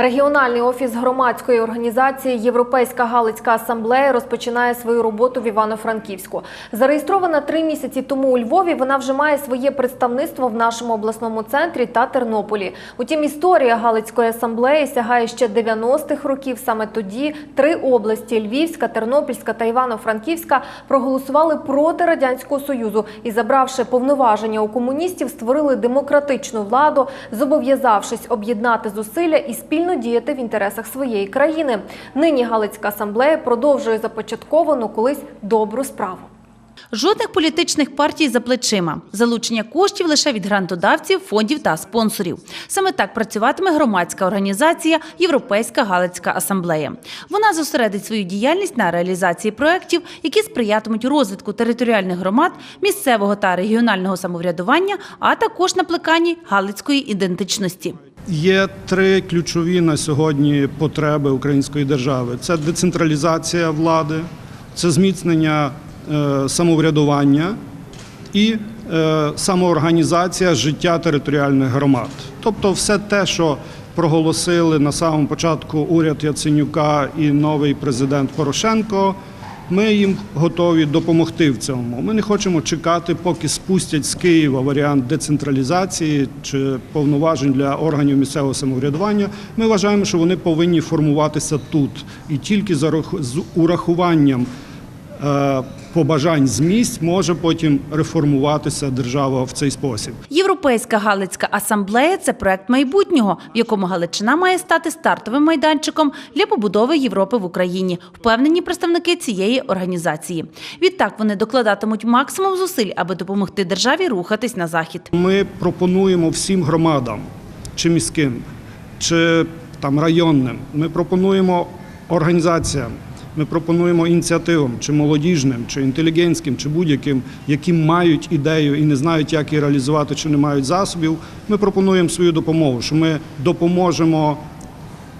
Регіональний офіс громадської організації Європейська Галицька асамблея розпочинає свою роботу в Івано-Франківську. Зареєстрована три місяці тому у Львові. Вона вже має своє представництво в нашому обласному центрі та Тернополі. Утім, історія Галицької асамблеї сягає ще 90-х років. Саме тоді три області Львівська, Тернопільська та Івано-Франківська проголосували проти радянського союзу і, забравши повноваження у комуністів, створили демократичну владу, зобов'язавшись об'єднати зусилля і спільно діяти в інтересах своєї країни. Нині Галицька асамблея продовжує започатковану колись добру справу. Жодних політичних партій за плечима, залучення коштів лише від грантодавців, фондів та спонсорів. Саме так працюватиме громадська організація Європейська Галицька асамблея. Вона зосередить свою діяльність на реалізації проєктів, які сприятимуть розвитку територіальних громад, місцевого та регіонального самоврядування, а також на плеканні галицької ідентичності. Є три ключові на сьогодні потреби української держави: це децентралізація влади, це зміцнення е, самоврядування і е, самоорганізація життя територіальних громад. Тобто, все те, що проголосили на самому початку уряд Яценюка і новий президент Порошенко. Ми їм готові допомогти в цьому. Ми не хочемо чекати, поки спустять з Києва варіант децентралізації чи повноважень для органів місцевого самоврядування. Ми вважаємо, що вони повинні формуватися тут і тільки за з урахуванням е, побажань з місць може потім реформуватися держава в цей спосіб. Європейська Галицька асамблея це проект майбутнього, в якому Галичина має стати стартовим майданчиком для побудови Європи в Україні. Впевнені представники цієї організації. Відтак вони докладатимуть максимум зусиль, аби допомогти державі рухатись на захід. Ми пропонуємо всім громадам, чи міським, чи там районним. Ми пропонуємо організаціям. Ми пропонуємо ініціативам, чи молодіжним, чи інтелігентським, чи будь-яким, які мають ідею і не знають, як її реалізувати, чи не мають засобів. Ми пропонуємо свою допомогу, що ми допоможемо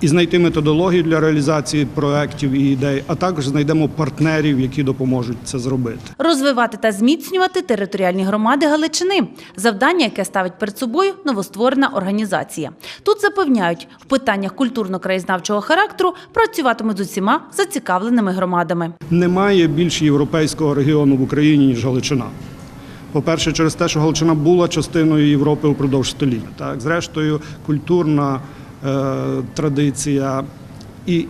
і знайти методологію для реалізації проєктів і ідей, а також знайдемо партнерів, які допоможуть це зробити. Розвивати та зміцнювати територіальні громади Галичини завдання, яке ставить перед собою новостворена організація. Тут запевняють, в питаннях культурно-краєзнавчого характеру працюватимуть з усіма зацікавленими громадами. Немає більш європейського регіону в Україні, ніж Галичина. По-перше, через те, що Галичина була частиною Європи упродовж століть. Так, зрештою, культурна традиція. І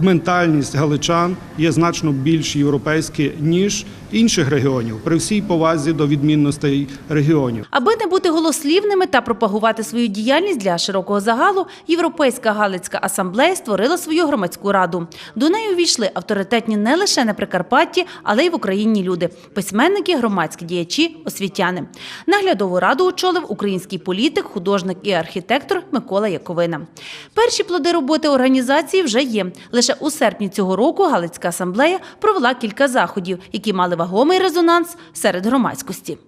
ментальність галичан є значно більш європейські, ніж інших регіонів, при всій повазі до відмінностей регіонів. Аби не бути голослівними та пропагувати свою діяльність для широкого загалу, Європейська Галицька асамблея створила свою громадську раду. До неї увійшли авторитетні не лише на Прикарпатті, але й в Україні люди письменники, громадські діячі, освітяни. Наглядову раду очолив український політик, художник і архітектор Микола Яковина. Перші плоди роботи організації вже є. Лише у серпні цього року Галицька асамблея провела кілька заходів, які мали вагомий резонанс серед громадськості.